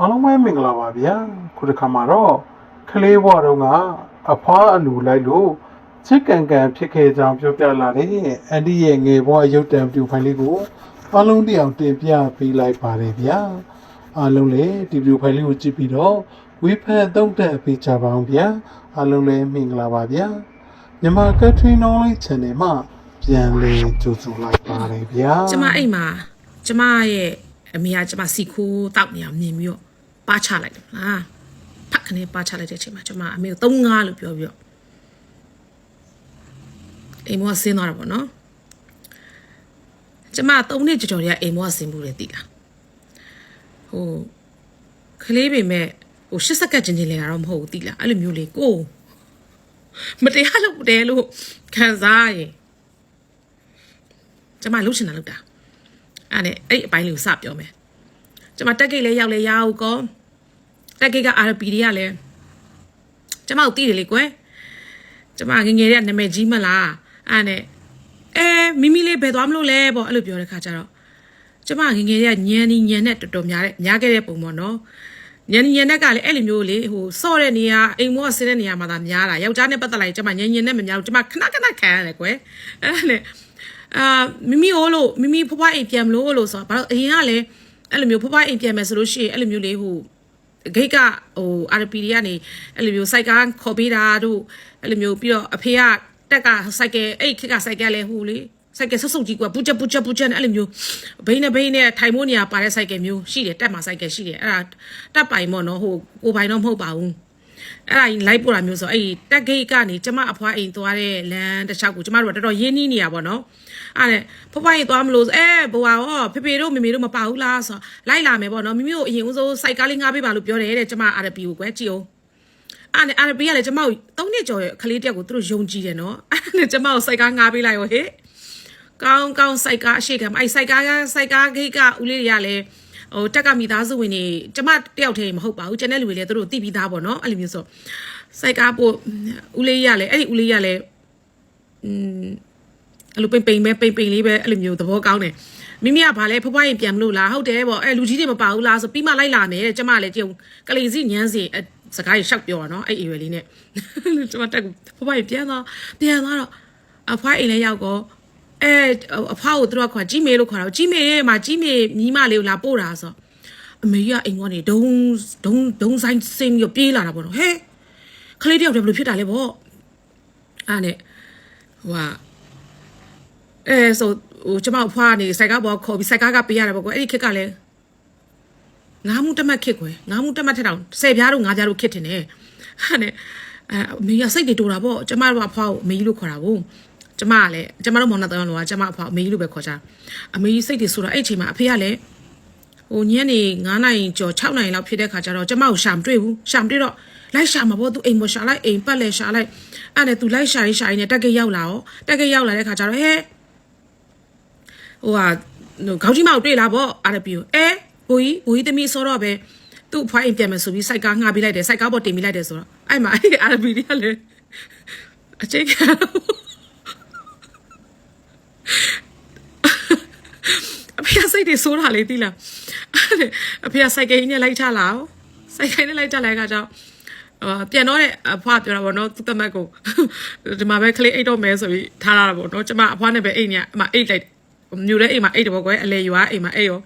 အားလုံးပဲမင်္ဂလာပါဗျာခုတစ်ခါမှာတော့ကလေးဘွားတော့ကအဖွားအလူလိုက်လို့ချစ်ကန်ကန်ဖြစ်ခဲ့ကြောင်းပြောပြလာတဲ့အန်ဒီရဲ့ငယ်ဘွားရုပ်တံပြူဖိုင်လေးကိုအားလုံးတရားတင်ပြပေးလိုက်ပါတယ်ဗျာအားလုံးလည်းဒီပြူဖိုင်လေးကိုကြည့်ပြီးတော့ဝေဖန်သုံးသပ်ပေးကြပါအောင်ဗျာအားလုံးလည်းမင်္ဂလာပါဗျာမြန်မာကထရီနောလေး channel မှာပြန်လည်ကြိုဆိုလိုက်ပါတယ်ဗျာကျမအိမ်မှာကျမရဲ့အမေကကျမစီခိုးတောက်နေအောင်မြင်ပြီးတော့ ပါချလိုက်တယ်ဟာဖက်ခနဲ့ပါချလိုက်တဲ့အချိန်မှာကျမအမေကို35လို့ပြောပြီးတော့အိမ်မောဆင်းသွားတာပေါ့နော်ကျမ3နှစ်ကြော်ကြော်တည်းကအိမ်မောဆင်းမှုတယ်တိလားဟိုကလေးပေမဲ့ဟို80စက္ကန့်ချင်းချင်းလဲတာတော့မဟုတ်ဘူးတိလားအဲ့လိုမျိုးလေးကိုယ်မတရားလို့တဲလို့ခံစားရင်ကျမလှုပ်ချင်တာလှုပ်တာအဲ့နဲ့အဲ့ဒီအပိုင်းလေးကိုစပြောမယ် ကျွန်မတက်ကိတ်လေးရောက်လဲရအောင်ကောတက်ကိတ်က RP တွေကလည်းကျွန်မတို့တည်တယ်လေကွယ်ကျွန်မငယ်ငယ်တဲ့နာမည်ကြီးမလားအဲ့နဲ့အဲမိမိလေးဘယ်သွားမလို့လဲပေါ့အဲ့လိုပြောတဲ့ခါကျတော့ကျွန်မငယ်ငယ်တဲ့ညံနီညံနဲ့တော်တော်များတဲ့များခဲ့တဲ့ပုံပေါ့နော်ညံနီညံနဲ့ကလည်းအဲ့လိုမျိုးလေဟိုစော့တဲ့နေရာအိမ်မောဆင်းတဲ့နေရာမှာသာများတာယောက်ျားနဲ့ပတ်သက်လိုက်ကျွန်မညံညံနဲ့မများဘူးကျွန်မခဏခဏခံရတယ်ကွယ်အဲ့နဲ့အာမိမိဟိုလို့မိမိဖွားဖွားအိမ်ပြန်မလို့လို့ဆိုတော့ဘာလို့အရင်ကလည်း အဲ့လိုမျိုးဖွားဖွားအိမ်ပြန်မယ်ဆိုလို့ရှိရင်အဲ့လိုမျိုးလေးဟိုဂိတ်ကဟို RP တွေကနေအဲ့လိုမျိုးစိုက်ကားခေါ်ပေးတာတို့အဲ့လိုမျိုးပြီးတော့အဖေကတက်ကစိုက်ကဲအဲ့ခက်ကစိုက်ကဲလဲဟိုလေစိုက်ကဲဆုပ်ဆုပ်ကြီးကပူချက်ပူချက်ပူချက်နဲ့အဲ့လိုမျိုးဘိန်းနဲ့ဘိန်းနဲ့ထိုင်မိုးနေရပါတဲ့စိုက်ကဲမျိုးရှိတယ်တက်မှာစိုက်ကဲရှိတယ်အဲ့ဒါတက်ပိုင်ပေါ့နော်ဟိုကိုပိုင်တော့မဟုတ်ပါဘူး အဲ့ဒါကြီးလိုက်ပို့တာမျိုးဆိုအဲ့ဒီတက်ဂိတ်ကနေကျမအဖွားအိမ်သွားတဲ့လမ်းတစ်လျှောက်ကိုကျမတို့ကတော်တော်ရင်းနှီးနေရပါတော့အဲ့ဒါဖွားဖွားအိမ်သွားမလို့အဲဘွာရောဖေဖေတို့မေမေတို့မပါဘူးလားဆိုလိုက်လာမယ်ပေါ့နော်မိမိတို့အရင်ဦးဆုံးစိုက်ကားလေးငားပေးပါလို့ပြောတယ်တဲ့ကျမ RP ကိုကွယ်ကြည့်အောင်အဲ့ဒါ RP ကလည်းကျမကို၃နှစ်ကျော်ရဲ့ခလေးတယောက်ကိုသူတို့ယုံကြည်တယ်နော်အဲ့ဒါကျမကိုစိုက်ကားငားပေးလိုက်ရောဟေ့ကောင်းကောင်းစိုက်ကားအရှိကမအဲ့စိုက်ကားကစိုက်ကားဂိတ်ကဦးလေးတွေကလည်း ဟိုတက်ကမိသားစုဝင်တွေကျမတယောက်တည်းမဟုတ်ပါဘူးကျန်တဲ့လူတွေလည်းသူတို့သိပြီးသားပေါ့နော်အဲ့လိုမျိုးဆိုစိုက်ကားပို့ဦးလေးရလည်းအဲ့ဒီဦးလေးရလည်းอืมအဲ့လိုပိန်ပိန်ပဲပိန်ပိန်လေးပဲအဲ့လိုမျိုးသဘောကောင်းတယ်မိမိကဘာလဲဖွားဖွားရင်ပြန်မလို့လားဟုတ်တယ်ပေါ့အဲ့လူကြီးတွေမပါဘူးလားဆိုပြီးမှလိုက်လာနေတယ်ကျမလည်းကြုံကလေးစီညန်းစီအဲ့စကားကြီးရှောက်ပြောတာနော်အဲ့အရွယ်လေးနဲ့ကျမတက်ဖွားဖွားရင်ပြန်သွားပြန်သွားတော့အဖွားအိမ်လည်းရောက်တော့ အဲအဖွားကိုသူတို့ကခေါ်ကြီးမေလို့ခေါ်တာကြီးမေမှာကြီးမေညီမလေးကိုလာပို့တာဆိုအမေကြီးကအိမ်ကနေဒုံဒုံဒုံဆိုင်စင်းပြီးပြေးလာတာပေါ့နော်ဟဲ့ခလေးတယောက်တည်းဘယ်လိုဖြစ်တာလဲပေါ့အဲ့နဲ့ဟိုကအဲဆိုဟိုကျမအဖွားကနေစိုက်ကားပေါ်ခေါ်ပြီးစိုက်ကားကပေးရတယ်ပေါ့ကွအဲ့ဒီခက်ကလည်းငါးမှုတက်မှတ်ခက်ကွယ်ငါးမှုတက်မှတ်ထက်တောင်ဆယ်ပြားတို့ငါးပြားတို့ခက်တင်တယ်ဟာနဲ့အဲအမေကစိတ်တွေတိုးတာပေါ့ကျမတို့အဖွားကိုအမေကြီးလို့ခေါ်တာကို ကျမကလည်းကျမတို့မောင်နှံတော်လောကကျမအဖွားအမေကြီးလို့ပဲခေါ်ကြအမေကြီးစိတ်တွေဆိုတော့အဲ့အချိန်မှာအဖေကလည်းဟိုညနေ9နာရီကျော်6နာရီလောက်ဖြစ်တဲ့ခါကျတော့ကျမကိုရှာမတွေ့ဘူးရှာမတွေ့တော့လိုက်ရှာမှာပေါ့သူအိမ်ပေါ်ရှာလိုက်အိမ်ပတ်လဲရှာလိုက်အဲ့နဲ့သူလိုက်ရှာရင်ရှာရင်နဲ့တက်ကိတ်ရောက်လာရောတက်ကိတ်ရောက်လာတဲ့ခါကျတော့ဟဲ့ဟိုဟာဟိုခေါင်းကြီးမကိုတွေ့လာပေါ့အာရပီကိုအဲဘိုးကြီးဘိုးကြီးသမီးစောတော့ပဲသူ့ဖွားအိမ်ပြန်မယ်ဆိုပြီးစိုက်ကားငှားပေးလိုက်တယ်စိုက်ကားပေါ်တင်ပေးလိုက်တယ်ဆိုတော့အဲ့မှာအဲ့အာရပီတွေကလည်းအချိတ်က အဖေကစိတ်တွေစိုးတာလေသိလားအဲ့အဖေကစိုက်ကိန်းနဲ့လိုက်ချလာအောင်စိုက်ကိန်းနဲ့လိုက်ချလိုက်ခါကြောင့်အာပြန်တော့တဲ့အဖွားပြောတာပေါ့နော်သူ့တမက်ကိုဒီမှာပဲကလေးအိတ်တော့မဲဆိုပြီးထားလာတာပေါ့နော်ကျမအဖွားနဲ့ပဲအိတ်ညအမအိတ်လိုက်မြူတဲ့အိမ်မှာအိတ်တော့ကွယ်အလေရွာအိမ်မှာအိတ်ရော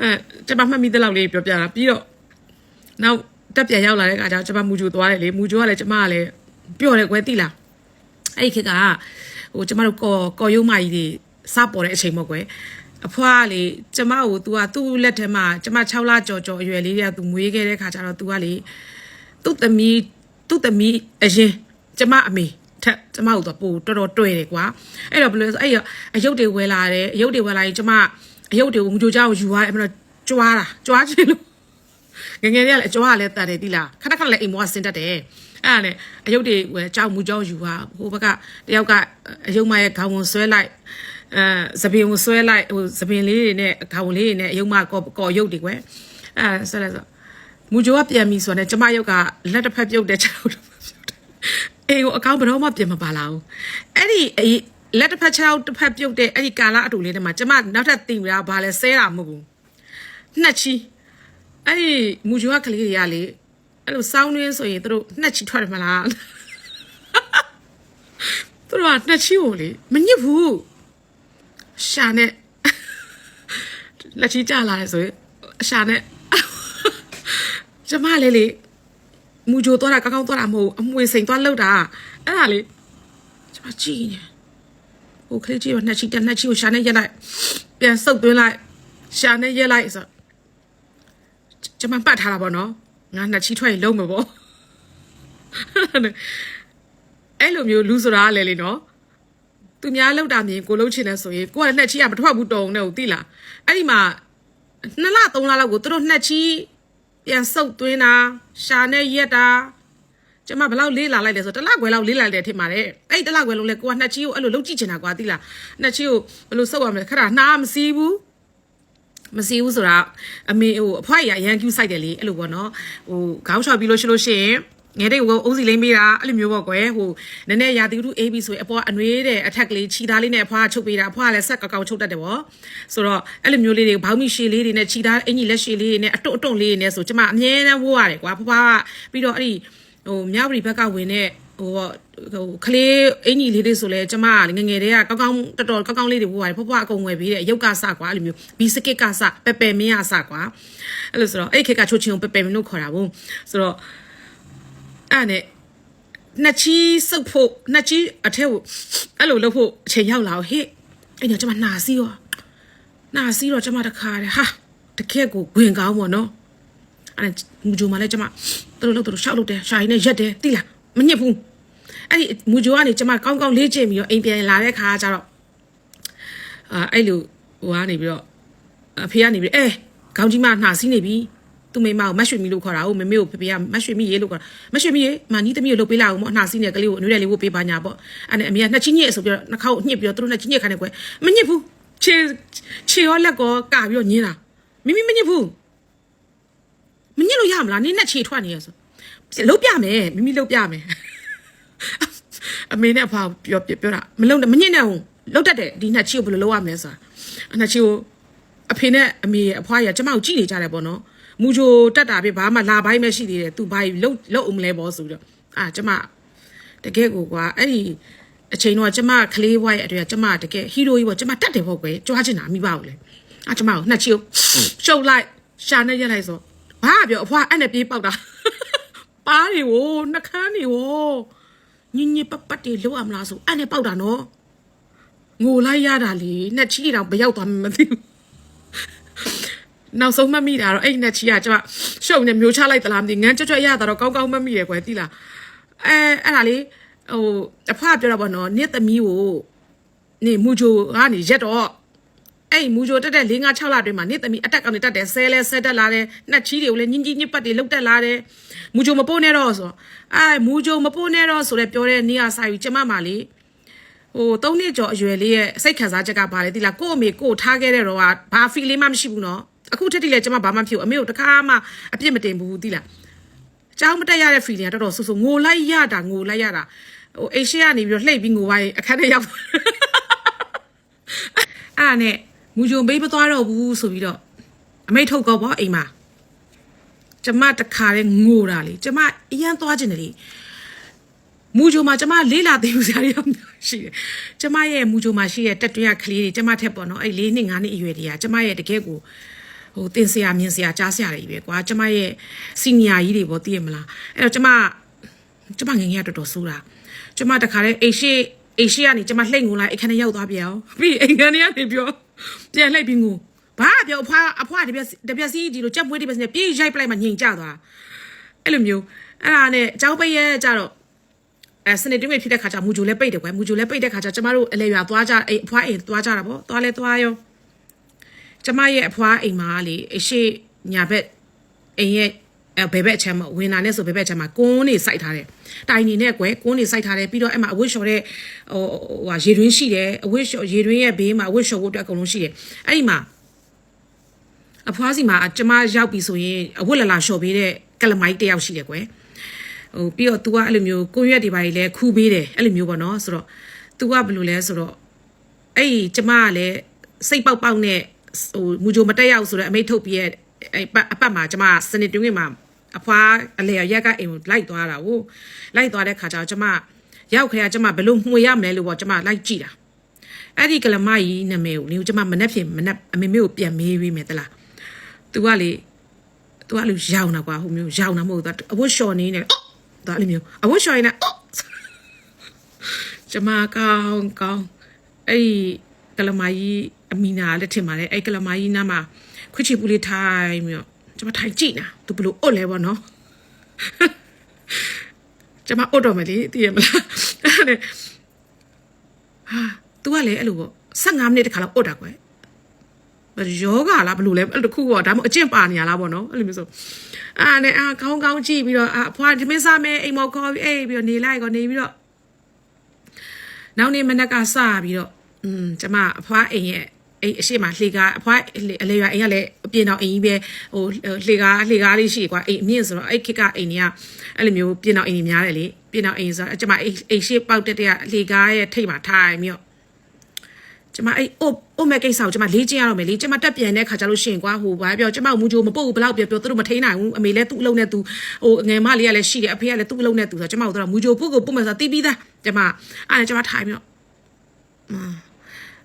အဲကျမမှတ်မိတဲ့လောက်လေးပြောပြတာပြီးတော့နောက်တက်ပြန်ရောက်လာတဲ့အခါကျတော့ကျမမူဂျူသွားတယ်လေမူဂျူကလည်းကျမကလည်းပြော့တယ်ကွယ်သိလားအဲ့ဒီခေတ်က ဟိုကျမတို့ကော်ကော်ရုံးမကြီးတွေစပေါ်တဲ့အချိန်ပေါ့ကွယ်အဖွားကလေကျမကို तू ကသူ့လက်ထဲမှာကျမ6လကြော်ကြော်အရွယ်လေးတွေက तू မွေးခဲ့တဲ့ခါကျတော့ तू ကလေသူ့သမီးသူ့သမီးအရင်ကျမအမေထက်ကျမတို့တော့ပိုတော်တော်တွေ့တယ်ကွာအဲ့တော့ဘယ်လိုလဲဆိုအဲ့ရအယုတ်တွေဝယ်လာတယ်အယုတ်တွေဝယ်လာရင်ကျမအယုတ်တွေကိုငကြိုကြောက်ယူရတယ်အဲ့မလို့ကြွားတာကြွားချင်လို့ငယ်ငယ်လေးကလည်းအကြွားကလည်းတတ်တယ်တိလားခဏခဏလည်းအိမ်မောကဆင်းတတ်တယ် အဲ့ဒါနဲ့အယုတ်တွေဝယ်ကြောက်မူကြောက်ယူဟာဟိုဘက်ကတယောက်ကအယုတ်မရဲ့ခေါင်းဝင်ဆွဲလိုက်အဲသပင်ကိုဆွဲလိုက်ဟိုသပင်လေးတွေနဲ့ခေါင်းလေးတွေနဲ့အယုတ်မကောကော်ယုတ်တွေကွယ်အဲဆက်လက်ဆိုမူဂျိုကပြန်ပြီဆိုတော့ကျမယုတ်ကလက်တစ်ဖက်ပြုတ်တဲ့ချက်လို့အေးကိုအကောင့်ဘယ်တော့မှပြင်မပါလာဘူးအဲ့ဒီလက်တစ်ဖက်ချောက်တစ်ဖက်ပြုတ်တဲ့အဲ့ဒီကာလာအတူလေးတွေမှာကျမနောက်ထပ်တင်ပြတာဘာလဲဆဲတာမဟုတ်ဘူးနှစ်ချီအဲ့ဒီမူဂျိုကကလေးတွေကလေ အဲ့လိုစောင်းနှင်းဆိုရင်သူတို့နှက်ချီထွက်တယ်မလားသူတို့ကနှက်ချီကိုလေမညစ်ဘူးရှာနဲ့လက်ချီကြလာတယ်ဆိုရင်အရှာနဲ့ကျမလေးလေမူဂျိုတော့တာကောင်းကောင်းတော့တာမဟုတ်ဘူးအမွေစိန်သွားလောက်တာအဲ့ဒါလေကျမကြည့်နေဟိုကလေးကြီးကနှက်ချီတက်နှက်ချီကိုရှာနဲ့ရက်လိုက်ပြန်ဆုပ်သွင်းလိုက်ရှာနဲ့ရက်လိုက်ဆိုကျမပတ်ထားတာပေါ့နော် ငါနှစ်ချီထွက်ရင်လုံးမှာပေါ့အဲ့လိုမျိုးလူဆိုတာကလည်းလေနော်သူများလောက်တာမြင်ကိုလုံးချင်တယ်ဆိုရင်ကိုကနှစ်ချီကမထွက်ဘူးတုံနဲ့ကိုသိလားအဲ့ဒီမှာနှစ်လသုံးလလောက်ကိုသူတို့နှစ်ချီပြန်ဆုပ်သွင်းတာရှာနဲ့ရက်တာကျမဘယ်လောက်လေးလာလိုက်လဲဆိုတော့တစ်လခွဲလောက်လေးလာတယ်ထင်ပါတယ်အဲ့ဒီတစ်လခွဲလုံးလဲကိုကနှစ်ချီကိုအဲ့လိုလုံးကြည့်ချင်တာကွာသိလားနှစ်ချီကိုဘယ်လိုဆုပ်ရမလဲခဏနှားမစီးဘူး မစီဘူးဆိုတာအမေဟိုအဖွားရအရန်ကျူးဆိုင်တယ်လေအဲ့လိုပေါ့နော်ဟိုခေါင်းချော်ပြီးလို့ရှိလို့ရှိရင်ငယ်တဲ့ကိုအုံးစီလိမ့်ပေးတာအဲ့လိုမျိုးပေါ့ကွယ်ဟိုနည်းနည်းရာသီဥတုအေးပြီးဆိုရင်အပေါ်အနှွေးတဲ့အထက်ကလေးခြီသားလေးနဲ့အဖွားချုပ်ပေးတာအဖွားလည်းဆက်ကောက်ကောက်ချုပ်တတ်တယ်ပေါ့ဆိုတော့အဲ့လိုမျိုးလေးတွေဘောင်းမီရှည်လေးတွေနဲ့ခြီသားအင်ကြီးလက်ရှည်လေးတွေနဲ့အတုံအတုံလေးတွေနဲ့ဆိုကျမအမြဲတမ်းဝိုးရတယ်ကွာဖွားဖွားကပြီးတော့အဲ့ဒီဟိုမြဝတီဘက်ကဝင်တဲ့ ဟိုပေါ့ဟိုကလေးအင်ကြီးလေးတွေဆိုလဲကျမကငငယ်တည်းကကောင်းကောင်းတော်တော်ကောင်းကောင်းလေးတွေဝိုးရတယ်ဖွားဖွားအကုန်ဝယ်ပေးတယ်ရုပ်ကစကွာအဲ့လိုမျိုးဘီစကစ်ကစပပယ်မင်းကစကွာအဲ့လိုဆိုတော့အဲ့ခက်ကချိုချင်းကိုပပယ်မင်းလို့ခေါ်တာဘူးဆိုတော့အဲ့နဲ့နှစ်ချီစုပ်ဖို့နှစ်ချီအထက်ကိုအဲ့လိုလုပ်ဖို့အချိန်ရောက်လာဟေ့အဲ့တော့ကျမနှာစီးရောနှာစီးတော့ကျမတခါတယ်ဟာတကက်ကိုဝင်ကောင်းပေါ့နော်အဲ့မူဂျိုမှလည်းကျမသူတို့လို့သူတို့ရှောက်လို့တယ်ရှာရင်းနဲ့ရက်တယ်တိလား မညစ်ဘူးအဲ့ဒီမူဂျိုကနေကျမကောင်းကောင်းလေ့ကျင့်ပြီးတော့အိမ်ပြန်လာတဲ့ခါကျတော့အာအဲ့လိုဟိုကနေပြီးတော့အဖေကနေပြီးအဲခေါင်းကြီးမနှာစီးနေပြီသူမိမကိုမတ်ရွှေမီလို့ခေါ်တာဟုတ်မမေကိုဖေဖေကမတ်ရွှေမီရေလို့ခေါ်တာမတ်ရွှေမီရေမနီးသမီးကိုလှုပ်ပေးလာအောင်ပေါ့နှာစီးနေကလေးကိုအနွေးတယ်လေးဝတ်ပေးပါညာပေါ့အဲ့နဲ့အမေကနှစ်ချင်းညစ်ဆိုပြီးတော့နှာခေါက်ညှစ်ပြီးတော့သူတို့နှစ်ချင်းညစ်ခိုင်းတယ်ကွယ်မညစ်ဘူးခြေခြေရောလက်ကောကာပြီးတော့ညင်းတာမိမိမညစ်ဘူးမညစ်လို့ရမလားနင်းနဲ့ခြေထွက်နေရဆို လှုပ်ပြမယ်မိမိလှုပ်ပြမယ်အမေနဲ့အဖေပြောပြောတာမလုံမညစ်နဲ့ဟုတ်လှုပ်တတ်တယ်ဒီနှစ်ချီကိုဘယ်လိုလုပ်ရမလဲဆိုတာအနှစ်ချီကိုအဖေနဲ့အမေရဲ့အဖွားရကျမကိုကြည့်နေကြတယ်ပေါ့နော်မူချိုတက်တာပြဘာမှလာပိုင်းပဲရှိသေးတယ်သူဘာကြီးလှုပ်လှုပ်အောင်မလဲပေါ့ဆိုတော့အာကျမတကယ်ကိုကွာအဲ့ဒီအချိန်တော့ကျမကလေးဘွားရဲ့အတွက်ကကျမတကယ်ဟီးရိုကြီးပေါ့ကျမတက်တယ်ပေါ့ကွယ်ကြွားချင်တာမိပါဘူးလေအာကျမကိုနှစ်ချီကိုရှုပ်လိုက်ရှာနေရက်လိုက်ဆိုဘာပြောအဖွားအဲ့နဲ့ပြေးပေါက်တာ ပါးတွေကိုနှကန်းတွေကိုညင်ညင်ပတ်ပတ်တွေလှုပ်ရမလားဆိုအဲ့နဲ့ပေါက်တာနော်ငိုလိုက်ရတာလေနှစ်ချီတောင်ဘယ်ရောက်သွားမှမသိဘူးနောက်ဆုံးမှတ်မိတာတော့အဲ့ဒီနှစ်ချီကကျမရှုပ်နေမျိုးချလိုက်သလားမသိငန်းကြွကြွရတာတော့ကောင်းကောင်းမှတ်မိရယ်ကွယ်သိလားအဲအဲ့ဒါလေဟိုအဖွားပြောတာပေါ့နော်နေ့သမီးကိုနေမူဂျိုကနေရက်တော့ အဲ့မူဂျိုတက်တဲ့၄၅6လအတွင်းမှာနေ့သမီးအတက်ကောင်နေတက်တယ်ဆဲလဲဆဲတက်လာတယ်နှက်ချီတွေကိုလည်းညင်ကြီးညစ်ပတ်တွေလုတ်တက်လာတယ်မူဂျိုမပိုးနဲ့တော့ဆိုအဲမူဂျိုမပိုးနဲ့တော့ဆိုလဲပြောတဲ့နေရာစာယူကျမမာလေးဟို၃နှစ်ကျော်အရွယ်လေးရဲ့စိတ်ခံစားချက်ကဘာလဲသိလားကို့အမေကို့ထားခဲ့တဲ့တော့ကဘာဖီလေးမှမရှိဘူးနော်အခုထက်ထိလဲကျမဘာမှမဖြစ်ဘူးအမေကိုတခါမှအပြစ်မတင်ဘူးသိလားကြောင်းမတက်ရတဲ့ feeling ကတော်တော်ဆူဆူငိုလိုက်ရတာငိုလိုက်ရတာဟိုအေရှကနေပြီးတော့လှိတ်ပြီးငိုပါရင်အခန်းထဲရောက်အဲ့ဒါနဲ့ မူဂျုံဘေးမသွားတော့ဘူးဆိုပြီးတော့အမိတ်ထုတ်ကောပေါ့အိမ်မှာကျမတခါလဲငိုတာလေကျမအရန်သွားကျင်တယ်လေမူဂျုံမှာကျမလေးလာသေးဘူးစရာတွေရှိတယ်ကျမရဲ့မူဂျုံမှာရှိတဲ့တက်တွင်းကကလေးတွေကျမထက်ပေါ့နော်အဲ့၄နှစ်၅နှစ်အရွယ်တွေကကျမရဲ့တကယ်ကိုဟိုတင်ဆရာမြင်ဆရာကြားဆရာတွေပဲကွာကျမရဲ့စီနီယာကြီးတွေပေါ့သိရမလားအဲ့တော့ကျမကျမငယ်ငယ်ကတော်တော်ဆိုးတာကျမတခါလဲအိရှိအိရှိကနေကျမလှိမ့်ငုံလိုက်အခန်းထဲရောက်သွားပြန်အောင်ပြီးအိမ်ကနေကနေပြော ပြန်လှိမ့်ပြီးငုံဘာပြောအဖွားအဖွားတပြက်တပြက်စီဒီလိုကြက်ပွေးတပြက်စီပြေးရိုက်ပလိုက်မှငြိမ်ကြသွားအဲ့လိုမျိုးအဲ့ဒါနဲ့အเจ้าပိတ်ရဲကြတော့အဲစနေတွင်းဖြစ်တဲ့ခါကျမူဂျိုလဲပိတ်တယ်ကွယ်မူဂျိုလဲပိတ်တဲ့ခါကျကျမတို့အလဲရွာသွားကြအိမ်အဖွားအိမ်သွားကြတာပေါ့သွားလဲသွားရော ကျမရဲ့အဖွားအိမ်မှာလေအရှိညာဘက်အိမ်ရဲ့ အဲဘယ်ဘက်အချမ်းမဝင်လာနဲ့ဆိုဘယ်ဘက်အချမ်းမှာကွန်းနေစိုက်ထားတယ်တိုင်နေနဲ့ကွယ်ကွန်းနေစိုက်ထားတယ်ပြီးတော့အဲ့မှာအဝတ်လျှော်တဲ့ဟိုဟာရေတွင်းရှိတယ်အဝတ်လျှော်ရေတွင်းရဲ့ဘေးမှာအဝတ်လျှော်ဖို့အတွက်အကုန်လုံးရှိတယ်အဲ့ဒီမှာအဖွားစီမှာကျမရောက်ပြီဆိုရင်အဝတ်လလာလျှော်ပေးတဲ့ကလမိုက်တယောက်ရှိတယ်ကွယ်ဟိုပြီးတော့ तू ကအဲ့လိုမျိုးကိုရွက်တွေပါကြီးလဲခူးပေးတယ်အဲ့လိုမျိုးပေါ့နော်ဆိုတော့ तू ကဘယ်လိုလဲဆိုတော့အဲ့ဒီကျမကလည်းစိတ်ပေါက်ပေါက်နဲ့ဟိုမူဂျိုမတက်ရောက်ဆိုတော့အမိတ်ထုတ်ပြီးရဲ့အဲ့ပတ်အပတ်မှာကျမစနေတွင်းမှာ အဖွားအလေရက်ကအိမ်ကိုလိုက်သွားတာကိုလိုက်သွားတဲ့ခါကျတော့ကျမရောက်ခရကျမဘလို့မှွေရမလဲလို့ပေါ့ကျမလိုက်ကြည့်တာအဲ့ဒီကလမကြီးနာမည်ကိုနင်ကျမမနှက်ဖြစ်မနှက်အမေမေကိုပြန်မေးပြီးမယ်တလားသူကလေသူကလူရောင်တာကွာဟိုမျိုးရောင်တာမဟုတ်သူအဝတ်လျှော်နေနေအော့သူကလေမျိုးအဝတ်လျှော်နေအော့ကျမကောင်းကောင်းအဲ့ဒီကလမကြီးအမီနာလက်ထင်ပါတယ်အဲ့ကလမကြီးနားမှာခွချီပူလေးထိုင်ပြီးတော့ ကျမထိုင်ကြည့်နာသူဘလို့အွတ်လဲပေါ့နော်ကျမအွတ်တော့မယ်လေသိရမလားအဲ့ဒါဟာ तू ကလေအဲ့လိုပေါ့15မိနစ်တခါလောက်အွတ်တာကွယ်ယောဂလားဘလို့လဲအဲ့တခုပေါ့ဒါမှမဟုတ်အကျင့်ပါနေရလားပေါ့နော်အဲ့လိုမျိုးဆိုအာနဲ့အာကောင်းကောင်းကြည့်ပြီးတော့အာအဖွားဒီမင်းစားမယ်အိမ်မော်ခေါ်ပြီးအေးပြီးတော့နေလိုက်ကောနေပြီးတော့နောက်နေ့မနက်ကစပြီးတော့อืมကျမအဖွားအိမ်ရဲ့ အိမ်အရှိမလှေကားအဖွားအလေရွာအိမ်ကလည်းအပြင်တော်အိမ်ကြီးပဲဟိုလှေကားလှေကားလေးရှိကွာအိမ်အမြင့်ဆိုတော့အဲ့ခက်ကအိမ်ကြီးကအဲ့လိုမျိုးပြင်တော်အိမ်ကြီးများတယ်လေပြင်တော်အိမ်ဆိုတော့ကျမအိမ်အိမ်ရှိပေါက်တက်တဲ့ကလှေကားရဲ့ထိပ်မှာထိုင်ပြီးတော့ကျမအဲ့အိုအိုမဲ့ကိစ္စကိုကျမလေးကျင်းရတော့မယ်လေကျမတက်ပြန်တဲ့ခါကျလို့ရှိရင်ကွာဟိုဘာပြောကျမမူဂျိုမပုတ်ဘူးဘလောက်ပြောပြောသူတို့မထိန်နိုင်ဘူးအမေလည်းသူ့အလုံးနဲ့သူဟိုငယ်မလေးကလည်းရှိတယ်အဖေကလည်းသူ့အလုံးနဲ့သူဆိုတော့ကျမတို့ကမူဂျိုပုတ်ကိုပုတ်မယ်ဆိုတော့တီးပြီးသားကျမအဲ့ဒါကျမထိုင်ပြီးတော့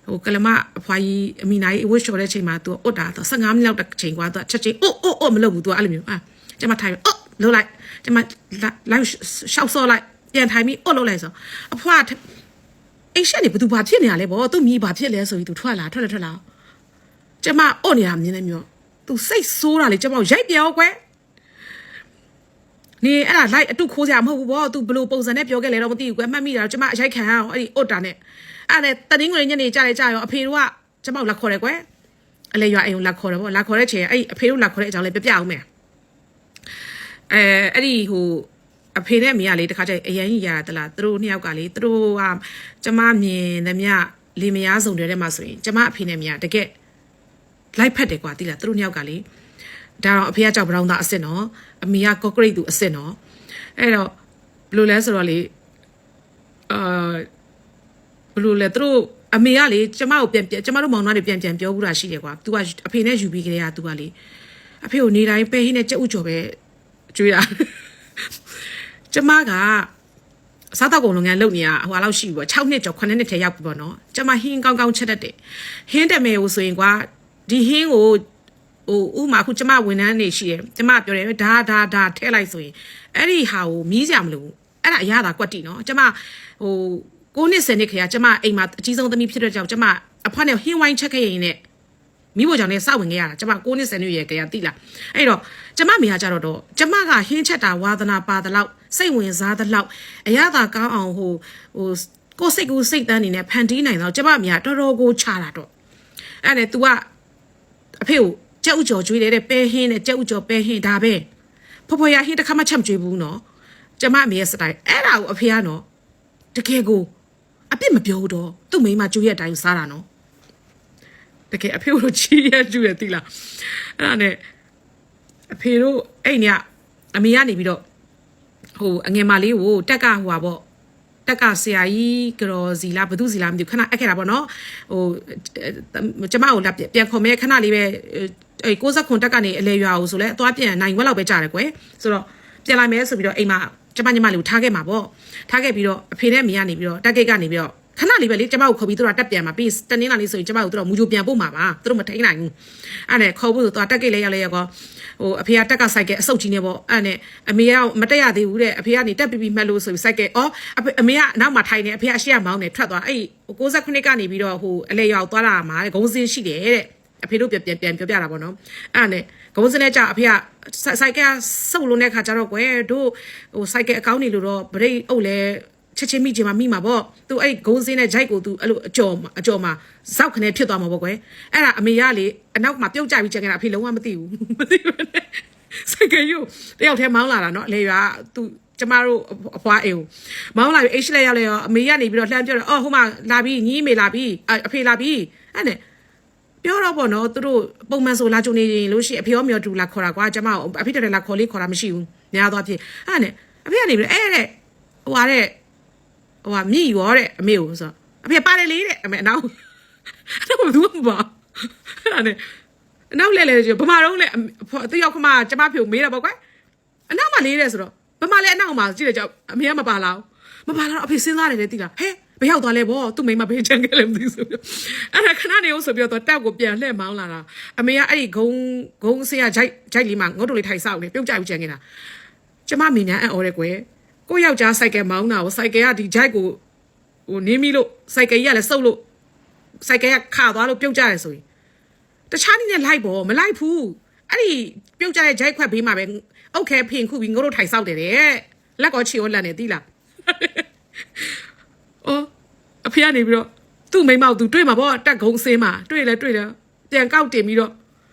ဟိုကလမအဖွားကြီးအမိနာကြီးအဝတ်လျှော်တဲ့ချိန်မှာသူအွတ်တာတော့15မိနစ်လောက်တစ်ချိန်ကွာသူချက်ချင်းအိုးအိုးအိုးမလုပ်ဘူးသူအဲ့လိုမျိုးအာကျမထိုင်ပြီးအော်လုပ်လိုက်ကျမလိုက်ရှောက်စောလိုက်ပြန်ထိုင်ပြီးအော်လုပ်လိုက်ဆိုအဖွားအိတ်ရှက်နေဘသူဘာဖြစ်နေရလဲဗောသူမိဘာဖြစ်လဲဆိုပြီးသူထွက်လာထွက်လာထွက်လာကျမအော့နေတာမြင်နေမျိုးသူစိတ်ဆိုးတာလေကျမရိုက်ပြောကွယ် နေအဲ့ဒါလိုက်အတုခိုးစရာမဟုတ်ဘူးဗောသူဘလို့ပုံစံနဲ့ပြောခဲ့လဲတော့မသိဘူးကွယ်မှတ်မိတာတော့ကျမအရိုက်ခံအောင်အဲ့ဒီအော့တာနဲ့အဲ့ဒါတတင်းငွေညနေကြတယ်ကြရောအဖေတို့ကကျမကိုလက်ခေါ်တယ်ကွယ်အလေရွာအိမ်ကိုလက်ခေါ်တယ်ဗောလက်ခေါ်တဲ့ချိန်အဲ့အဖေတို့လက်ခေါ်တဲ့အကြောင်းလေးပြပြအောင်မယ်အဲအဲ့ဒီဟိုအဖေနဲ့အမေကလေတခါကျရင်အရင်ကြီးရတာတလားသူတို့နှစ်ယောက်ကလေသူတို့ကကျမမြင်သမျှလေမယားစုံတွေထဲမှာဆိုရင်ကျမအဖေနဲ့အမေကတကယ်လိုက်ဖက်တယ်ကွာတိလားသူတို့နှစ်ယောက်ကလေ ဒါတော့အဖေကကြောက်ဘရောင်းသားအစ်စ်နော်အမေကကော့ကရိတ်သူအစ်စ်နော်အဲ့တော့ဘယ်လိုလဲဆိုတော့လေအာဘယ်လိုလဲသူတို့အမေကလေကျမကိုပြန်ပြန်ကျမတို့မောင်နှမတွေပြန်ပြန်ပြောဘူးတာရှိတယ်ကွာသူကအဖေနဲ့ယူပြီးကြတဲ့ကသူကလေအဖေကိုနေတိုင်းပဲဟင်းနဲ့ကြက်ဥကြော်ပဲကျွေးတာကျမကစားတော့ကုန်လုပ်ငန်းလုပ်နေရဟိုလောက်ရှိပြီပေါ့6နှစ်ကျော်9နှစ်ထဲရောက်ပြီပေါ့နော်ကျမဟင်းကောင်းကောင်းချက်တတ်တယ်ဟင်းတမယ်ကိုဆိုရင်ကွာဒီဟင်းကို ဟိုဥမာခုကျမဝန်ထမ်းနေရှိရယ်ကျမပြောတယ်ဒါဒါဒါထဲလိုက်ဆိုရင်အဲ့ဒီဟာကိုမီးစရာမလိုဘူးအဲ့ဒါအရသာကွက်တီနော်ကျမဟို9နှစ်10နှစ်ခေကကျမအိမ်မှာအကြီးဆုံးသမီးဖြစ်တဲ့ကြောင့်ကျမအဖွားနဲ့ဟင်းဝိုင်းချက်ခဲ့ရင်နဲ့မိဖို့ကြောင့်လည်းစဝင်ခဲ့ရတာကျမ9နှစ်10နှစ်ရွယ်ကလေးကတိလာအဲ့တော့ကျမမိဟာကြတော့တော့ကျမကဟင်းချက်တာဝါသနာပါတလောက်စိတ်ဝင်စားတလောက်အရသာကောင်းအောင်ဟိုဟိုကိုယ်စိတ်ကိုစိတ်တန်းနေနဲ့ဖန်တီးနိုင်တော့ကျမမိဟာတော်တော်ကိုချတာတော့အဲ့နဲ့ तू ကအဖေကို ကြက်ဥကြော်ကျွေးတယ်တဲ့ပဲဟင်းနဲ့ကြက်ဥကြော်ပဲဟင်းဒါပဲဖော်ဖော်ရဟင်းတစ်ခါမှချက်မကျွေးဘူးနော်ကျမအမေရဲ့စတိုင်အဲ့ဒါကိုအဖေကနော်တကယ်ကိုအပြစ်မပြောဘူးတော့သူ့မိန်းမကျွေးရတဲ့အတိုင်းစားတာနော်တကယ်အဖေတို့ချီးရကျူရတိလားအဲ့ဒါနဲ့အဖေတို့အဲ့ညအမေကနေပြီးတော့ဟိုအငယ်မလေးကိုတက်ကဟိုပါပေါ့တက်ကဆရာကြီးကြော်စီလားဘသူစီလားမသိဘူးခဏအက်ခဲ့တာပေါ့နော်ဟိုကျမကိုလက်ပြန်ခေါ်မဲခဏလေးပဲ အဲ69ခွန်တက်ကနေအလဲရွာကိုဆိုလဲအသွားပြန်နိုင်ဝက်လောက်ပဲကြာတယ်ကွယ်ဆိုတော့ပြန်လာမဲဆိုပြီးတော့အိမ်မှာကျမညီမလေးကိုထားခဲ့မှာပေါ့ထားခဲ့ပြီးတော့အဖေနဲ့အမေကနေပြီးတော့တက်ကိတ်ကနေပြီးတော့ခဏလေးပဲလေကျမကိုခေါ်ပြီးသူတို့ကတက်ပြန်มาပြီးတနင်္လာနေ့ဆိုရင်ကျမကိုသူတို့မူဂျိုပြန်ပို့မှာပါသူတို့မထိန်နိုင်ဘူးအဲ့နဲ့ခေါ်ဖို့ဆိုတော့တက်ကိတ်လေးရောက်လဲရောက်ကောဟိုအဖေကတက်ကဆိုင်ကဲအဆုတ်ကြီးနေပေါ့အဲ့နဲ့အမေကမတက်ရသေးဘူးတဲ့အဖေကနေတက်ပြီးပြီးမှတ်လို့ဆိုပြီးဆိုင်ကဲအော်အမေကအနောက်မှာထိုင်နေအဖေကအရှိရမောင်းနေထွက်သွားအဲ့69ကနေပြီးတော့ဟိုအလဲရောက်သွားတာမှာဂုံစင်းရှိတယ်တဲ့ အဖေတို့ပြန်ပြန်ပြန်ပြောပြတာပေါ့နော်အဲ့နဲ့ဂုံစင်းနဲ့ကြာအဖေကစိုက်ကဆုပ်လုံးတဲ့ခါကျတော့ကွယ်တို့ဟိုစိုက်ကအကောင်းနေလို့တော့ဗရိတ်အုပ်လဲချက်ချင်းမိချင်မှမိမှာပေါ့သူအဲ့ဂုံးစင်းနဲ့ဂျိုက်ကိုသူအဲ့လိုအကျော်အကျော်မှာဇောက်ခနဲ့ဖြစ်သွားမှာပေါ့ကွယ်အဲ့ဒါအမေရလေအနောက်မှာပြုတ်ကြပြီးချက်ခဲ့တာအဖေလုံးဝမသိဘူးမသိဘူးနဲ့စကယူတယောက်တည်းမောင်းလာတာနော်အလေရွာသူကျမတို့အဖွားအိမ်ကိုမောင်းလာပြီးအိတ်ရှလက်ရောက်လဲရောအမေရနေပြီးတော့လှမ်းပြောတယ်အော်ဟိုမှာလာပြီးညီမေလာပြီးအဖေလာပြီးအဲ့နဲ့ ပြောတော့ပေါ့နော်သူတို့ပုံမှန်ဆိုလာကြုံနေရင်လို့ရှိအဖေရောမြော်တူလာခေါ်တာကွာကျမအဖေတက်လာခေါ်လေးခေါ်တာမရှိဘူးညာသွားဖြစ်အဲ့နဲ့အဖေကနေပြီးအဲ့တဲ့ဟိုဟာတဲ့ဟိုဟာမြည်ရောတဲ့အမေကိုဆိုအဖေပါတယ်လေတဲ့အမေအနောက်အဲ့တော့ဘူးမပါအဲ့ဒါနဲ့အနောက်လဲလဲကျဗမာတော့လဲအဖေတယောက်ခမကျမဖြူမေးတာပေါ့ကွယ်အနောက်မှာလေးတဲ့ဆိုတော့ဗမာလဲအနောက်မှာကြည့်တယ်ကြောက်အမေကမပါလာဘူးမပါလာတော့အဖေစဉ်းစားတယ်လေတိလားဟဲ ဘယ်ရောက်သွားလဲဗောသူ့မိမဘေးချန်ခဲ့လဲမသိဘူးဆိုပြီးအဲ့ဒါခဏနေအောင်ဆိုပြီးတော့တက်ကိုပြန်လှည့်မောင်းလာတာအမေကအဲ့ဒီဂုံဂုံဆေးရဂျိုက်ဂျိုက်လေးမှာငုတ်တို့လေးထိုင်ဆောက်နေပြုတ်ကြပြီးချန်နေတာကျမမိညာအံ့ဩတယ်ကွယ်ကိုယောက်ျားစိုက်ကယ်မောင်းတာကိုစိုက်ကယ်ကဒီဂျိုက်ကိုဟိုနင်းမိလို့စိုက်ကယ်ကြီးကလည်းစုပ်လို့စိုက်ကယ်ကခါသွားလို့ပြုတ်ကြတယ်ဆိုရင်တခြားနည်းနဲ့လိုက်ပေါ့မလိုက်ဘူးအဲ့ဒီပြုတ်ကြတဲ့ဂျိုက်ခွက်ဘေးမှာပဲအုတ်ခဲဖင်ခုပြီးငို့တို့ထိုင်ဆောက်တယ်တဲ့လက်ကောချီရောလက်နေသီးလား အော်အဖေကနေပြီးတော့သူ့မိမကိုသူတွေ့မှာပေါ့တက်ကုန်းစင်းမှာတွေ့လဲတွေ့လဲပြန်ကောက်တင်ပြီးတော့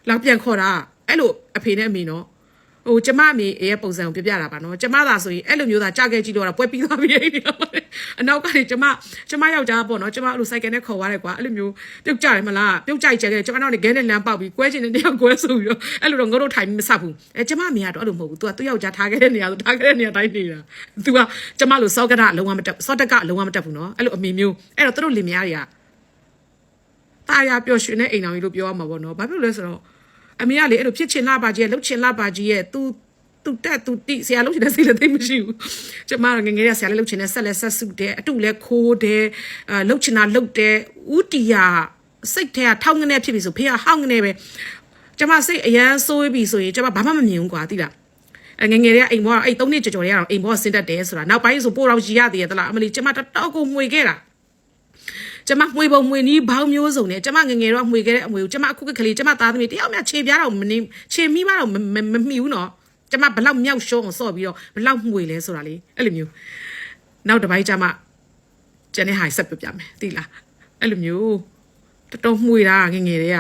လာပြန်ခေါ်တာအဲ့လိုအဖေနဲ့အမေနော် ဟိုကျမအမေရဲ့ပုံစံကိုပြပြတာပါနော်ကျမသာဆိုရင်အဲ့လိုမျိုးသာကြခဲ့ကြည့်တော့ပွဲပြီးသွားပြီအနောက်ကနေကျမကျမယောက်ျားပေါ့နော်ကျမအဲ့လိုစိုက်ကယ်နဲ့ခေါ်သွားတယ်ကွာအဲ့လိုမျိုးပြုတ်ကြတယ်မလားပြုတ်ကြိုက်ကြခဲ့ကျမနောက်နေခဲနဲ့လမ်းပေါက်ပြီးကွဲချင်တဲ့တယောက်ကွဲဆိုပြီးတော့အဲ့လိုတော့ငုတ်တော့ထိုင်ပြီးမဆက်ဘူးအဲကျမအမေကတော့အဲ့လိုမဟုတ်ဘူး तू ကသူ့ယောက်ျားထားခဲ့တဲ့နေရာဆိုထားခဲ့တဲ့နေရာတိုင်းနေတာ तू ကကျမလိုစောက်ကတာအလုံးဝမတက်စောက်တက်ကအလုံးဝမတက်ဘူးနော်အဲ့လိုအမေမျိုးအဲ့တော့သူတို့လင်မယားတွေကตาရပျော်ရွှင်တဲ့အိမ်တော်ကြီးလို့ပြောရမှာပေါ့နော်ဘာဖြစ်လို့လဲဆိုတော့ အမေကလေအဲ့လိုဖြစ်ချင်လာပါကြီးရဲ့လှုပ်ချင်လာပါကြီးရဲ့ तू သူတက်သူတိဆရာလုပ်ချင်တဲ့စိတ်လည်းသိမရှိဘူးကျမငငယ်ရဆရာလည်းလုပ်ချင်တဲ့ဆက်လည်းဆက်စုတယ်အတူလည်းခိုးတယ်အာလုပ်ချင်တာလုပ်တယ်ဥတီယာစိတ်ထဲကထောင်းငနေဖြစ်ပြီဆိုဖေကဟောင်းငနေပဲကျမစိတ်အရန်ဆိုးပြီဆိုရင်ကျမဘာမှမမြင်ဘူးကွာတိလားအငငယ်ရအိမ်ဘောအဲ့၃နှစ်ကြော်ကြော်ရအောင်အိမ်ဘောဆင်းတတ်တယ်ဆိုတာနောက်ပိုင်းဆိုပို့တော့ရီရသေးရသလားအမလီကျမတတော်ကိုမှွေခဲ့တာ ကျမမှွေပုံမှွေနီးဘောင်းမျိုးစုံနဲ့ကျမငငယ်တော့မှွေခဲ့တဲ့အမွေကိုကျမအခုကလေးကျမသားသမီးတယောက်မှခြေပြားတော့မနေခြေမိမတော့မမိဘူးနော်ကျမဘလောက်မြောက်ရှုံးအောင်ဆော့ပြီးတော့ဘလောက်မှွေလဲဆိုတာလေအဲ့လိုမျိုးနောက်တစ်ပိုင်းကျမကျန်တဲ့ဟာဆက်ပြပြမယ်သိလားအဲ့လိုမျိုးတော်တော်မှွေတာငငယ်တွေက